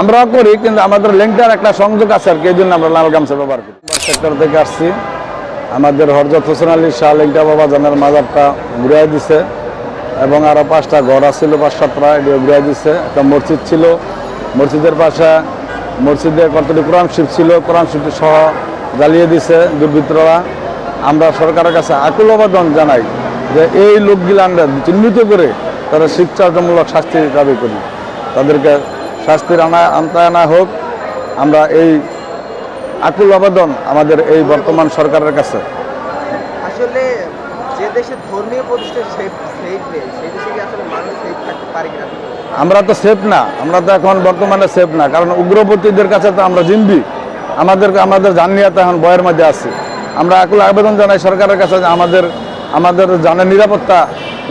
আমরা করি, কিন্তু আমাদের লিঙ্কটার একটা সংযোগ আছে আর কি, এই জন্য আমরা লাল গামছা ব্যবহার করি। সেক্টর থেকে আসছি। আমাদের হরজত হোসেন আলী শাহ লিঙ্কটা বাবা জানের মাজারটা ঘুরিয়ে দিছে এবং আরও পাঁচটা ঘর আছিল পাঁচ সাতটা এগুলো ঘুরিয়ে দিছে। একটা মসজিদ ছিল, মসজিদের পাশে মসজিদে কতটি কোরআন শিব ছিল, কোরআন শিব সহ জ্বালিয়ে দিছে দুর্বৃত্তরা। আমরা সরকারের কাছে আকুল আবেদন জানাই যে এই লোকগুলো আমরা চিহ্নিত করে তারা শিক্ষামূলক শাস্তি দাবি করি। তাদেরকে শাস্তির আনা আনতে আনা হোক আমরা এই আকুল আবেদন আমাদের এই বর্তমান সরকারের কাছে। আসলে যে দেশে ধর্মীয় প্রতিষ্ঠান সেফ সেফ নেই সেই দেশে কি আসলে মানুষ সেফ থাকতে পারে কিনা? আমরা তো সেফ না আমরা তো এখন বর্তমানে সেফ না কারণ উগ্রপন্থীদের কাছে তো আমরা জিম্বি। আমাদের আমাদের জানিয়াতে এখন বয়ের মধ্যে আছে। আমরা আকুল আবেদন জানাই সরকারের কাছে আমাদের আমাদের জানের নিরাপত্তা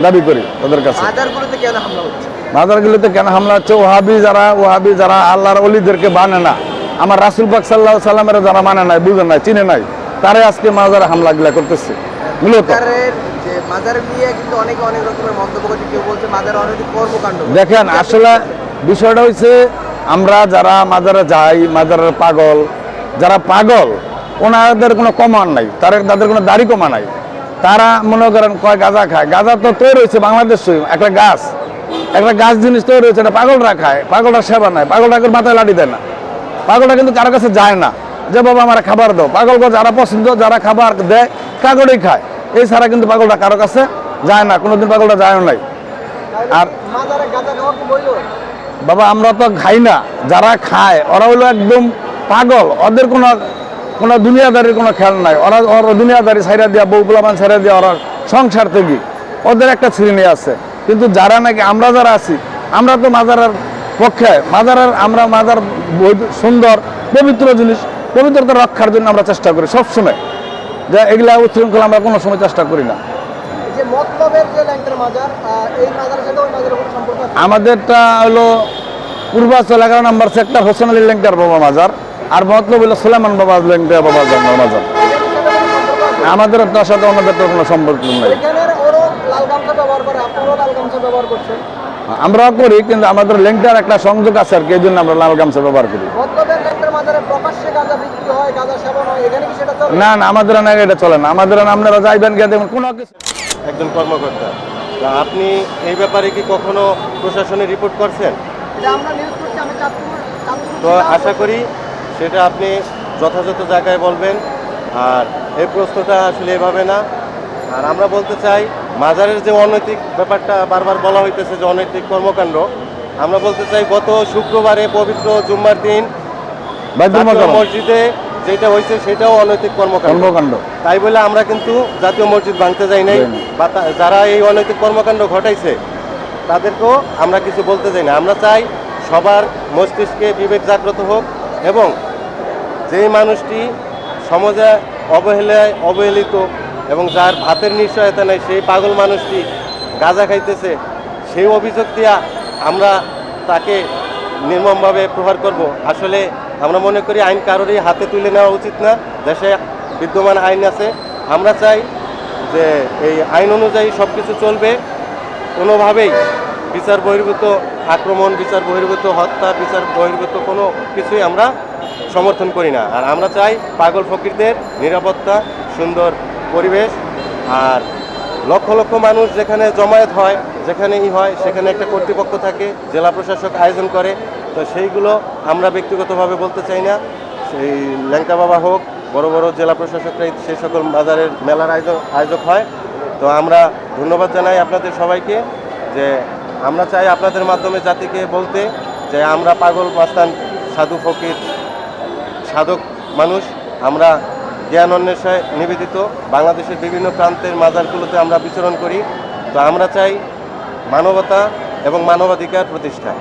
দাবি করি তাদের কাছে। কেন হামলা হচ্ছে? মাজারগুলিতে কেন হামলা হচ্ছে? ওহাবি যারা ওহাবি যারা আল্লাহর অলিদেরকে মানে না। আমার রাসুল পাক সাল্লাহ সাল্লামের যারা মানে নাই বুঝে নাই চিনে নাই তারাই আজকে মাজারে হামলা গিলা করতেছে। মূলত। দেখেন আসলে বিষয়টা হচ্ছে আমরা যারা মাজারে যাই মাজারের পাগল যারা পাগল ওনাদের কোনো কমান নাই তার তাদের কোনো দাড়ি কমা নাই। তারা মনে করেন কয় গাঁজা খায়। গাঁজা তো তৈরি হয়েছে বাংলাদেশ একটা গাছ। একটা গাছ জিনিস তৈরি হয়েছে, এটা পাগলরা খায় পাগলটা সেবা নাই পাগলটা কেউ মাথায় লাঠি দেয় না। পাগলটা কিন্তু কারও কাছে যায় না, যে, বাবা, আমার খাবার দাও। পাগলকে যারা পছন্দ, যারা খাবার দেয়, কাগড়েই খায়। এই ছাড়া কিন্তু পাগলটা কারও কাছে যায় না, কোনোদিন পাগলটা যায়ও নাই। আর বাবা, আমরা তো খাই না, যারা খায়, ওরা হলো একদম পাগল। ওদের কোনো কোনো দুনিয়াদারির কোনো খেয়াল নাই। ওরা ওরা দুনিয়াদারি ছাইরা দিয়া, বউ পোলাপান ছাইরা দিয়া ওরা সংসার থেকে ওদের একটা শ্রেণি আছে। কিন্তু যারা নাকি আমরা যারা আছি আমরা তো মাজারের পক্ষে মাজারের আমরা মাজার সুন্দর পবিত্র জিনিস পবিত্রতা রক্ষার জন্য আমরা চেষ্টা করি সবসময়। যে এগুলা উচ্ছৃঙ্খলা আমরা কোনো সময় চেষ্টা করি না। আমাদেরটা হলো পূর্বাচল এগারো নম্বর সেক্টর হোসেন আলী লেঙ্কার বাবা মাজার আর মতলব হলো সুলেমান বাবা লেঙ্কার বাবা মাজার। আমাদের তার সাথে তো কোনো সম্পর্ক নেই। লাল গামছা ব্যবহার করে আপনারাও লাল গামছা ব্যবহার করছেন? আমরাও করি কিন্তু আমাদের লেঙ্কটার একটা সংযোগ আছে আর কি এই জন্য আমরা লাল গামছা ব্যবহার করি। মতলবের ল্যাংটার মাজারে প্রকাশ্যে গাঁজা বিক্রি হয় গাঁজা সেবন হয় এখানে কি সেটা চলে? না না আমাদের না এটা চলে না। আমাদের আপনারা যাইবেন গিয়ে দেখবেন কোনো কিছু একজন কর্মকর্তা তা আপনি এই ব্যাপারে কি কখনো প্রশাসনে রিপোর্ট করছেন? আমরা তো আশা করি সেটা আপনি যথাযথ জায়গায় বলবেন। আর এই প্রশ্নটা আসলে এভাবে না। আর আমরা বলতে চাই মাজারের যে অনৈতিক ব্যাপারটা বারবার বলা হইতেছে যে অনৈতিক কর্মকাণ্ড আমরা বলতে চাই গত শুক্রবারে পবিত্র জুম্মার দিন মসজিদে যেটা হয়েছে সেটাও অনৈতিক কর্মকাণ্ড। কর্মকাণ্ড। তাই বলে আমরা কিন্তু জাতীয় মসজিদ ভাঙতে যাই নাই বা যারা এই অনৈতিক কর্মকাণ্ড ঘটাইছে তাদেরকেও আমরা কিছু বলতে চাই না। আমরা চাই সবার মস্তিষ্কে বিবেক জাগ্রত হোক এবং যেই মানুষটি সমাজে অবহেলায় অবহেলিত এবং যার ভাতের নিশ্চয়তা নেই, সেই পাগল মানুষটি গাঁজা খাইতেছে, সেই অভিযোগ দিয়া আমরা তাকে নির্মমভাবে প্রহার করব। আসলে আমরা মনে করি আইন কারোরই হাতে তুলে নেওয়া উচিত না, দেশে বিদ্যমান আইন আছে। আমরা চাই যে এই আইন অনুযায়ী সব কিছু চলবে। কোনোভাবেই বিচার বহির্ভূত আক্রমণ, বিচার বহির্ভূত হত্যা, বিচার বহির্ভূত কোনো কিছুই আমরা সমর্থন করি না। আর আমরা চাই পাগল ফকিরদের নিরাপত্তা, সুন্দর পরিবেশ আর লক্ষ লক্ষ মানুষ যেখানে জমায়েত হয় যেখানে ই হয়, সেখানে একটা কর্তৃপক্ষ থাকে, জেলা প্রশাসক আয়োজন করে। তো সেইগুলো আমরা ব্যক্তিগতভাবে বলতে চাই না। সেই ল্যাংটা বাবা হোক, বড় বড় জেলা প্রশাসকরাই সেই সকল বাজারের মেলার আয়োজন আয়োজক হয়। তো আমরা ধন্যবাদ জানাই আপনাদের সবাইকে যে আমরা চাই আপনাদের মাধ্যমে জাতিকে বলতে যে আমরা পাগল, মাস্তান, সাধু, ফকির, সাধক মানুষ। আমরা জ্ঞান অন্বেষায় নিবেদিত বাংলাদেশের বিভিন্ন প্রান্তের মাজারগুলোতে আমরা বিচরণ করি। তো আমরা চাই মানবতা এবং মানবাধিকার প্রতিষ্ঠা।